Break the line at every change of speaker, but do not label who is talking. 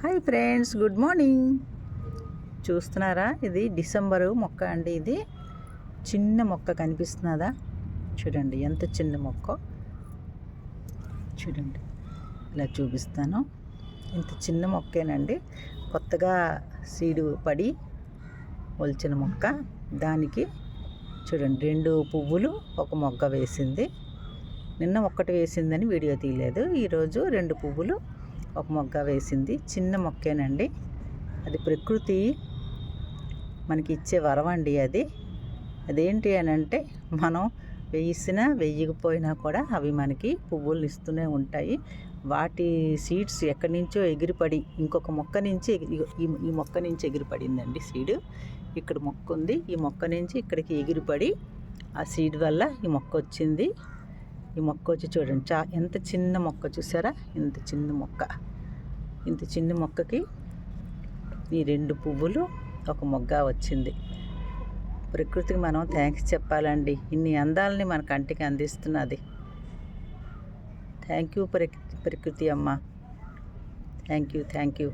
Hi friends good morning. చూస్తున్నారా? ఇది December మొక్క అండి ఇది. చిన్న మొక్క కనిపిస్తున్నదా చూడండి ఎంత చిన్న మొక్క. చూడండి ఇలా చూపిస్తాను. ఇంత చిన్న మొక్కేనండి. కొత్తగా సీడు పడి మొలిచిన మొక్క. దానికి చూడండి రెండు పువ్వులు ఒక మొగ్గ వేసింది. నిన్న ఒక్కటి వేసిందని వీడియో తీయలేదు. ఈరోజు రెండు పువ్వులు ఒక మొగ్గ వేసింది. చిన్న మొక్కేనండి. అది ప్రకృతి మనకి ఇచ్చే వరం అండి అది. అదేంటి అని అంటే మనం వేసినా వేయకపోయినా కూడా అవి మనకి పువ్వులు ఇస్తూనే ఉంటాయి. వాటి సీడ్స్ ఎక్కడి నుంచో ఎగిరిపడి ఇంకొక మొక్క నుంచి ఈ ఈ మొక్క నుంచి ఎగిరిపడిందండి సీడ్. ఇక్కడ మొక్క ఉంది ఈ మొక్క నుంచి ఇక్కడికి ఎగిరిపడి ఆ సీడ్ వల్ల ఈ మొక్క వచ్చింది. ఈ మొక్క వచ్చి చూడండి. చా ఎంత చిన్న మొక్క చూసారా? ఇంత చిన్న మొక్క. ఇంత చిన్న మొక్కకి ఈ రెండు పువ్వులు ఒక మొగ్గ వచ్చింది. ప్రకృతికి మనం థ్యాంక్స్ చెప్పాలండి. ఇన్ని అందాలని మన కంటికి అందిస్తున్నది. థ్యాంక్ యూ ప్రకృతి ప్రకృతి అమ్మ. Thank you thank you